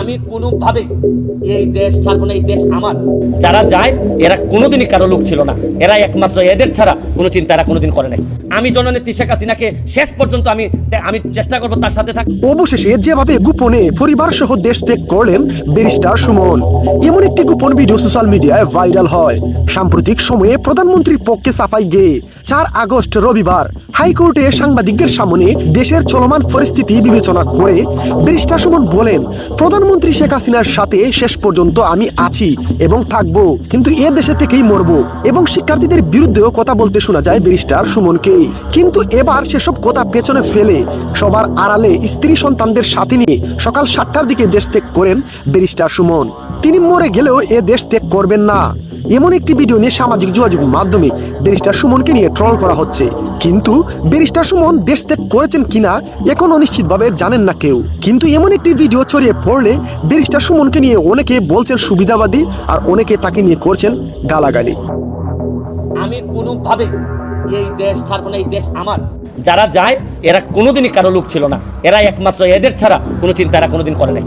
আমি কোনোভাবে এই দেশ ছাড়বো না, এই দেশ আমার। যারা যায়, এরা কোনোদিনই কারও লোক ছিল না। এরা একমাত্র এদের ছাড়া কোনো চিন্তা এরা কোনোদিন করে নাই। আমি জননেত্রী শেখ হাসিনাকে শেষ পর্যন্ত আমি আমি চেষ্টা করব তার সাথে থাক অবশেষে যেভাবে গোপনে পরিবার সহ দেশ ত্যাগ করলেন ব্যারিস্টার সুমন, এমন একটি গোপন ভিডিও সোশ্যাল মিডিয়ায় ভাইরাল হয়। সাম্প্রতিক সময়ে প্রধানমন্ত্রীর পক্ষে সাফাই গেয়ে চার আগস্ট রবিবার হাইকোর্টে সাংবাদিকদের সামনে দেশের চলমান পরিস্থিতি বিবেচনা করে ব্যারিস্টার সুমন বলেন প্রধানমন্ত্রী শেখ হাসিনার সাথে শেষ পর্যন্ত আমি আছি এবং থাকব। কিন্তু এ দেশে থেকেই মরব। এবং শিক্ষার্থীদের বিরুদ্ধেও কথা বলতে শোনা যায় ব্যারিস্টার সুমনকে। কিন্তু এবার সেসব কথা পেছনে ফেলে সবার আড়ালে স্ত্রী সন্তানদের সাথে নিয়ে সকাল সাতটার দিকে দেশ ত্যাগ করেন ব্যারিস্টার সুমন। তিনি মরে গেলেও এ দেশ ত্যাগ করবেন না। এমন একটি ভিডিও নিয়ে সামাজিক যোগাযোগ মাধ্যমে ব্যারিস্টার সুমনকে নিয়ে ট্রল করা হচ্ছে। কিন্তু ব্যারিস্টার সুমন দেশ ত্যাগ করেছেন কিনা, এখন অনিশ্চিতভাবে জানেন না কেউ। কিন্তু এমন একটি ভিডিও ছড়িয়ে পড়লে ব্যারিস্টার সুমনকে নিয়ে অনেকে বলছেন সুবিধাবাদী আর অনেকে তাকে নিয়ে করছেন গালাগালি। আমি কোনোভাবে এই দেশ ছাড়বো না, এই দেশ আমার। যারা যায়, এরা কোনোদিনই কারও লোক ছিল না। এরা একমাত্র এদের ছাড়া কোনো চিন্তা এরা কোনোদিন করে নাই।